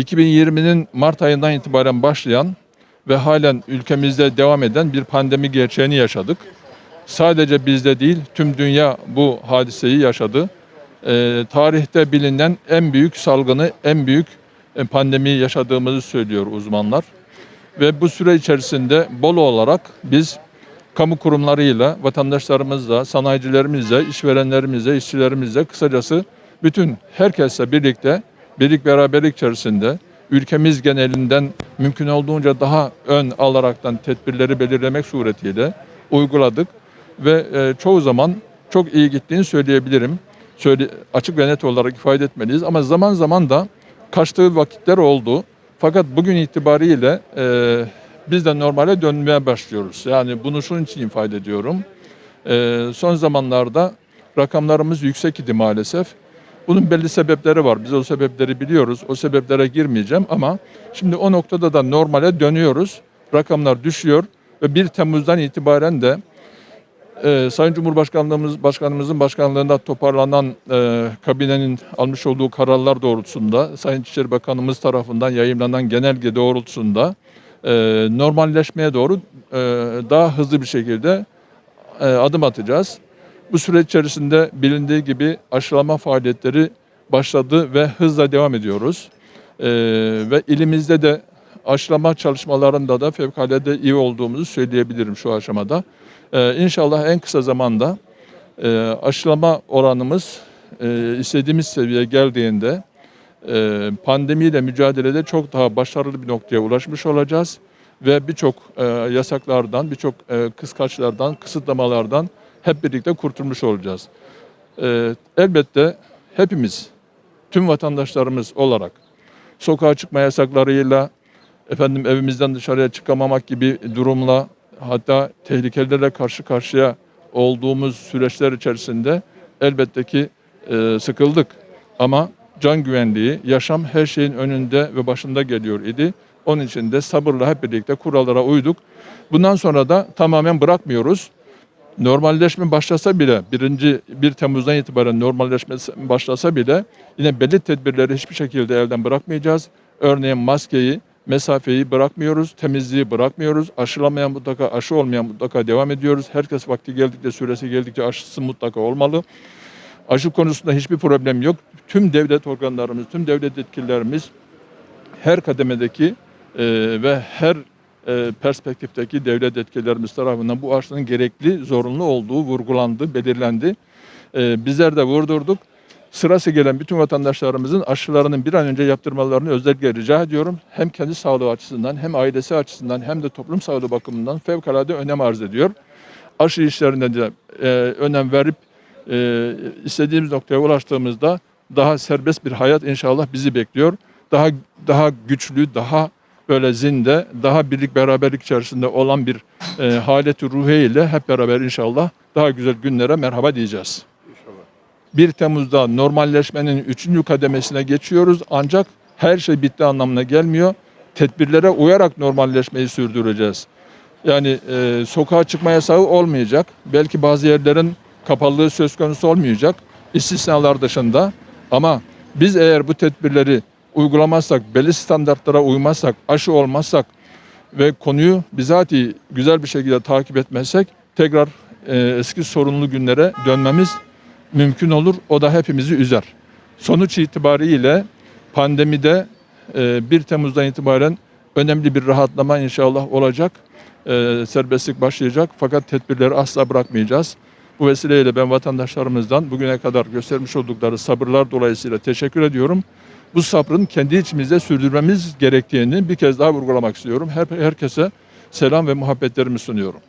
2020'nin Mart ayından itibaren başlayan ve halen ülkemizde devam eden bir pandemi gerçeğini yaşadık. Sadece bizde değil, tüm dünya bu hadiseyi yaşadı. Ee, tarihte bilinen en büyük salgını, en büyük e, pandemiyi yaşadığımızı söylüyor uzmanlar. Ve bu süre içerisinde Bolu olarak biz kamu kurumlarıyla, vatandaşlarımızla, sanayicilerimizle, işverenlerimizle, işçilerimizle kısacası bütün herkesle birlikte birlik beraberlik içerisinde ülkemiz genelinden mümkün olduğunca daha ön alaraktan tedbirleri belirlemek suretiyle uyguladık ve e, çoğu zaman çok iyi gittiğini söyleyebilirim. Söyle, açık ve net olarak ifade etmeliyiz ama zaman zaman da kaçtığı vakitler oldu. Fakat bugün itibariyle e, biz de normale dönmeye başlıyoruz. Yani bunu şunun için ifade ediyorum. E, son zamanlarda rakamlarımız yüksek idi maalesef. Bunun belli sebepleri var. Biz o sebepleri biliyoruz. O sebeplere girmeyeceğim ama şimdi o noktada da normale dönüyoruz. Rakamlar düşüyor ve 1 Temmuz'dan itibaren de e, Sayın Cumhurbaşkanlığımız Başkanımızın başkanlığında toparlanan e, kabinenin almış olduğu kararlar doğrultusunda Sayın İçişleri Bakanımız tarafından yayınlanan genelge doğrultusunda e, normalleşmeye doğru e, daha hızlı bir şekilde e, adım atacağız. Bu süreç içerisinde bilindiği gibi aşılama faaliyetleri başladı ve hızla devam ediyoruz. E, ve ilimizde de aşılama çalışmalarında da fevkalade iyi olduğumuzu söyleyebilirim şu aşamada. Ee, inşallah en kısa zamanda e, aşılama oranımız e, istediğimiz seviyeye geldiğinde e, pandemiyle mücadelede çok daha başarılı bir noktaya ulaşmış olacağız ve birçok e, yasaklardan, birçok e, kıskaçlardan, kısıtlamalardan hep birlikte kurtulmuş olacağız. E, elbette hepimiz, tüm vatandaşlarımız olarak sokağa çıkma yasaklarıyla, efendim evimizden dışarıya çıkamamak gibi durumla hatta tehlikelerle karşı karşıya olduğumuz süreçler içerisinde elbette ki e, sıkıldık. Ama can güvenliği, yaşam her şeyin önünde ve başında geliyor idi. Onun için de sabırla hep birlikte kurallara uyduk. Bundan sonra da tamamen bırakmıyoruz. Normalleşme başlasa bile, birinci 1 Temmuz'dan itibaren normalleşme başlasa bile yine belli tedbirleri hiçbir şekilde elden bırakmayacağız. Örneğin maskeyi, mesafeyi bırakmıyoruz, temizliği bırakmıyoruz. Aşılamayan mutlaka, aşı olmayan mutlaka devam ediyoruz. Herkes vakti geldikçe, süresi geldikçe aşısı mutlaka olmalı. Aşı konusunda hiçbir problem yok. Tüm devlet organlarımız, tüm devlet yetkililerimiz her kademedeki e, ve her e, perspektifteki devlet etkilerimiz tarafından bu aşının gerekli, zorunlu olduğu vurgulandı, belirlendi. E, bizler de vurdurduk. Sırası gelen bütün vatandaşlarımızın aşılarının bir an önce yaptırmalarını özellikle rica ediyorum. Hem kendi sağlığı açısından hem ailesi açısından hem de toplum sağlığı bakımından fevkalade önem arz ediyor. Aşı işlerinde de e, önem verip e, istediğimiz noktaya ulaştığımızda daha serbest bir hayat inşallah bizi bekliyor. Daha daha güçlü, daha böyle zinde, daha birlik beraberlik içerisinde olan bir e, haleti ruhiye ile hep beraber inşallah daha güzel günlere merhaba diyeceğiz. 1 Temmuz'da normalleşmenin 3. kademesine geçiyoruz ancak her şey bitti anlamına gelmiyor. Tedbirlere uyarak normalleşmeyi sürdüreceğiz. Yani e, sokağa çıkma yasağı olmayacak. Belki bazı yerlerin kapalılığı söz konusu olmayacak. İstisnalar dışında. Ama biz eğer bu tedbirleri uygulamazsak, belli standartlara uymazsak, aşı olmazsak ve konuyu bizatihi güzel bir şekilde takip etmezsek tekrar e, eski sorunlu günlere dönmemiz mümkün olur. O da hepimizi üzer. Sonuç itibariyle pandemide e, 1 Temmuz'dan itibaren önemli bir rahatlama inşallah olacak. E, serbestlik başlayacak fakat tedbirleri asla bırakmayacağız. Bu vesileyle ben vatandaşlarımızdan bugüne kadar göstermiş oldukları sabırlar dolayısıyla teşekkür ediyorum. Bu sabrın kendi içimizde sürdürmemiz gerektiğini bir kez daha vurgulamak istiyorum. Her, herkese selam ve muhabbetlerimi sunuyorum.